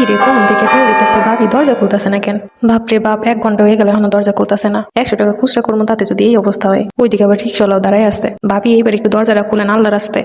কোন ফেল ভাবি দরজা খুলতেছে না কেন? বাপ, এক ঘণ্টা হয়ে এখনও দরজা খুলতেছে না। একশো টাকা খুচরা করব তাতে যদি এই অবস্থা হয়। আবার দাঁড়ায় আসতে ভাবি এইবার একটু দরজাটা রাস্তে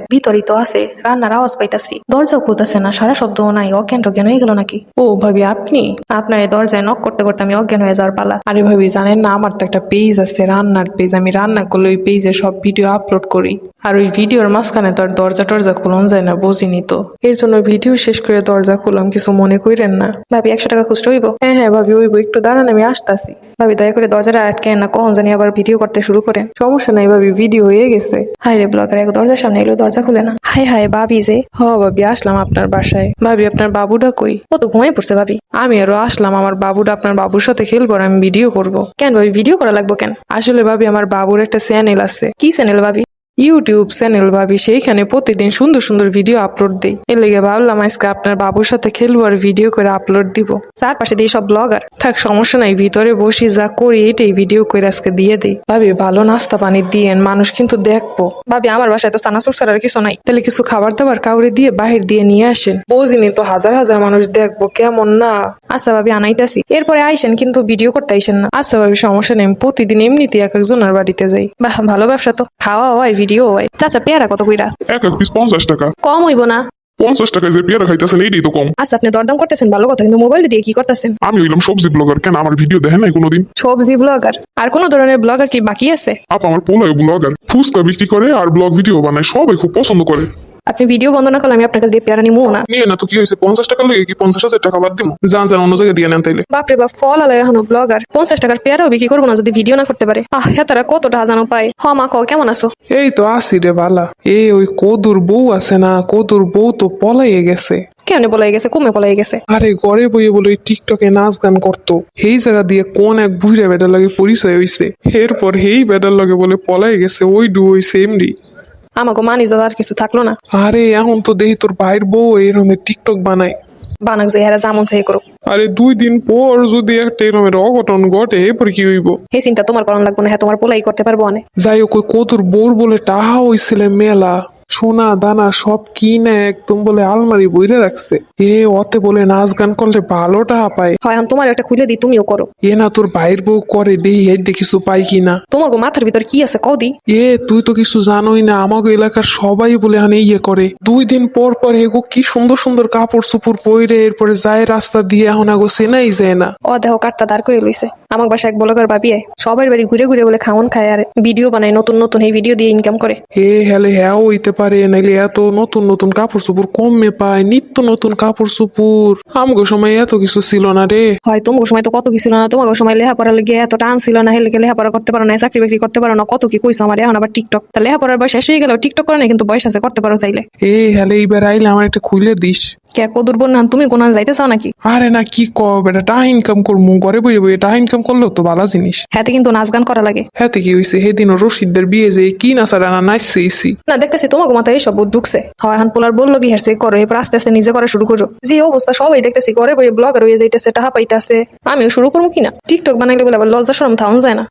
তো আছে, রান্নার আওয়াজ পাইতাছি। দরজাও খুলতেছে না, সারা শব্দও নাই, অজ্ঞান টজ্ঞান হয়ে গেল নাকি? ও ভাবি, আপনি? আপনার এই দরজায় নক করতে করতে আমি অজ্ঞান হয়ে যাওয়ার পালা। আরে ভাবি, জানেন না, আমার তো একটা পেজ আছে, রান্নার পেজ আমি রান্না করলে ওই পেজে সব ভিডিও আপলোড করি। আর ওই ভিডিওর মাঝখানে তো আর দরজা টরজা খুলন যায় না, বুঝিনি তো। এর জন্য ভিডিও শেষ করে দরজা খুললাম, কিছু মনে করেন না। ভাবি, একশো টাকা খুচরো হইব? হ্যাঁ হ্যাঁ ভাবি ওই একটু দাঁড়ান, আমি আসতাছি। ভাবি, দয়া করে দরজাটা আটকে না, কখন জানি আবার ভিডিও করতে শুরু করেন। সমস্যা নাই, ভাবি, ভিডিও হয়ে গেছে। হাই রে ব্লগার এক দরজার সামনে এলো, দরজা খুলে না। হাই হাই ভাবি যে। হ, ভাবি, আসলাম আপনার বাসায়। ভাবি, আপনার বাবুটা কই? ও তো ঘুমাই পড়ছে, ভাবি। আমি আরও আসলাম, আমার বাবুটা আপনার বাবুর সাথে খেলব আর আমি ভিডিও করব। কেন ভাবি, ভিডিও করা লাগবো কেন? আসলে ভাবি, আমার বাবুর একটা চ্যানেল আছে। কি চ্যানেল ভাবি? ইউটিউব চ্যানেল ভাবি, সেইখানে প্রতিদিন সুন্দর সুন্দর ভিডিও আপলোড দেই। এর লেগে ভাবলাম আজকে আপনার বাবুর সাথে খেলব আর ভিডিও করে আপলোড দিব। চারপাশে দিয়ে সব ব্লগার থাক, সমস্যা নাই, ভিতরে বসি, যা করি এটাই ভিডিও করে আজকে দিয়ে দেই। ভাবি, ভালো নাস্তা পানি দিয়েন, মানুষ কিন্তু দেখব। ভাবি, আমার বাসায় তো সানাসুর ছাড়ার কিছু নাই। তাহলে কিছু খাবার দাবার কাউরে দিয়ে বাহির দিয়ে নিয়ে আসেন। বুঝিনি তো হাজার হাজার মানুষ দেখব, কেমন না? আচ্ছা ভাবি, আনাইতাছি। এরপরে আইসেন, কিন্তু ভিডিও করতে আইসেন না। আচ্ছা ভাবি, সমস্যা নেই প্রতিদিন এমনিতে এক একজনের বাড়িতে যাই। বাহ, ভালো ব্যবসা তো। খাওয়া হয় ভিডিও হয় চাচা পেয়ারা কত কইরা? এক এক পিস পঞ্চাশ টাকা। কম হইব না। পঞ্চাশ টাকায় যে পেয়ারা খাইতেছেন এইটাই তো কম। আচ্ছা আপনি দরদাম করতেছেন ভালো কথা কিন্তু মোবাইল দিয়ে কি করতেছেন? আমি হইলাম সবজি ব্লগার কেন আমার ভিডিও দেখেন নাই কোনোদিন? সবজি ব্লগার আর কোন ধরনের ব্লগার কি বাকি আছে? আপ আমার পোলায় ব্লগার ফুচকা বিক্রি করে আর ব্লগ ভিডিও বানায় সবাই খুব পছন্দ করে। আপনি ভিডিও বন্ধ না করলে আমি আপনার কাছে দিয়ে পেয়ারা নিবো না। নিয়ে না তো কি হয়েছে? পঞ্চাশ টাকা লেগে কি পঞ্চাশ হাজার টাকা বাদ দিব যান যান অন্য জায়গায় দিয়ে নেন তাইলে। বাপরে বাপ ফল আলো এখনও ব্লগার পঞ্চাশ টাকার পেয়ারাও বিক্রি করব না যদি ভিডিও না করতে পারে। আহ হ্যাঁ তারা কত টাকা জানো পায়? হ মা কও কেমন আছো? এই তো আসি রে বালা। এই ওই কদুর বউ আছে না কদুর বউ তো পলাইয়ে গেছে। কেমনে বলাই গেছে? কমে বলাই গেছে। আরে ঘরে বইয়ে বলে টিকটকে নাচ গান করতো। সেই জায়গা দিয়ে কোন এক বুড়া বেটার লগে পরিচয় হইছে। এরপর সেই বেটার লগে বলে পলাই গেছে ওই ডু হইছে এমডি আমাকে মানি যা আর কিছু থাকল না। আরে এখন তো দেখি তোর ভাইয়ের বউ এরকম টিকটক বানায়। বানাক যে হেরা জামন সেই করুক। আরে দুই দিন পর যদি একটা এরমের অঘটন ঘটে এরপর কি হইব? এই চিন্তা তোমার করান লাগবে না হ্যাঁ তোমার পোলাই করতে পারব অনেক। যাই হোক কই কতুর বোর বলে টাহা হইছিলে মেলা। সোনা দানা সব কিনে একদম বলে আলমারি বইরে রাখছে। এ অতে বলে নাচ গান করলে ভালো টাহা পায়। হয় আমি তোমার একটা খুলে দিই তুমিও করো। এ না তোর ভাইয়ের বউ করে দেহি এই দেখিস পাই কিনা। তোমাকে মাথার ভিতর কি আছে কদি এ তুই তো কিছু জানোই না আমাকে এলাকার সবাই বলে হানে ইয়ে করে। দুই দিন পর পর এগো কি সুন্দর সুন্দর কাপড় চুপুর পরে এরপরে যায় রাস্তা দিয়ে এখন আগো চেনাই যায় না। ও দেহ কার্তা দাঁড় করে লইছে। আমার বাসা এক ব্লগার ভাবি আয় সবার বাড়ি ঘুরে ঘুরে বলে খাওয়ান খায় আর ভিডিও বানায় নতুন নতুন এই ভিডিও দিয়ে ইনকাম করে। এ হেলে হ্যাঁ হইতে পারে নাইলে এত নতুন নতুন কাপড় চুপুর কমে পায় নিত্য নতুন কাপড় চুপুর আমগো সময় এত কিছু ছিল না রে। হয় তোমাকে সময় তো কত কি ছিল না? তোমাকে সময় লেহাপড়া লেগে এত টান ছিল না হেলে লেহাপড়া করতে পারো না চাকরি বাকরি করতে পারো না কত কি কইছো আমার? এখন আবার টিকটক তা লেহাপড়ার বয়স এসে হয়ে গেল টিকটক করে না কিন্তু বয়স আছে করতে পারো চাইলে। এই হেলে এইবার আইলে আমার একটা খুলে দিস। কে কদুর বোন তুমি কোন যাইতে চাও নাকি? আরে না কি ক বেটা টাকা ইনকাম করব ঘরে বইয়ে বইয়ে টাকা ইনকাম করলেও তো ভালো জিনিস। হাতে কিন্তু নাচ গান করা লাগে। হ্যাঁ কি হয়েছে সেদিন রশিদদের বিয়ে যে কি নাচারা না নাচছে ইসি। না দেখতেছি তোমাকে মাথায় বুদ্ধ ঢুকছে হয় এখন পোলার বলল কি হেরছে করো এরপর আস্তে আস্তে নিজে করা শুরু করো। যে অবস্থা সবাই দেখতেছি ঘরে বইয়ে ব্লগার হয়ে যাইতেছে টাকা পাইতেছে। আমিও শুরু করব কিনা? টিকটক বানাইলে বলে আবার লজ্জা সরম থাউন যায় না।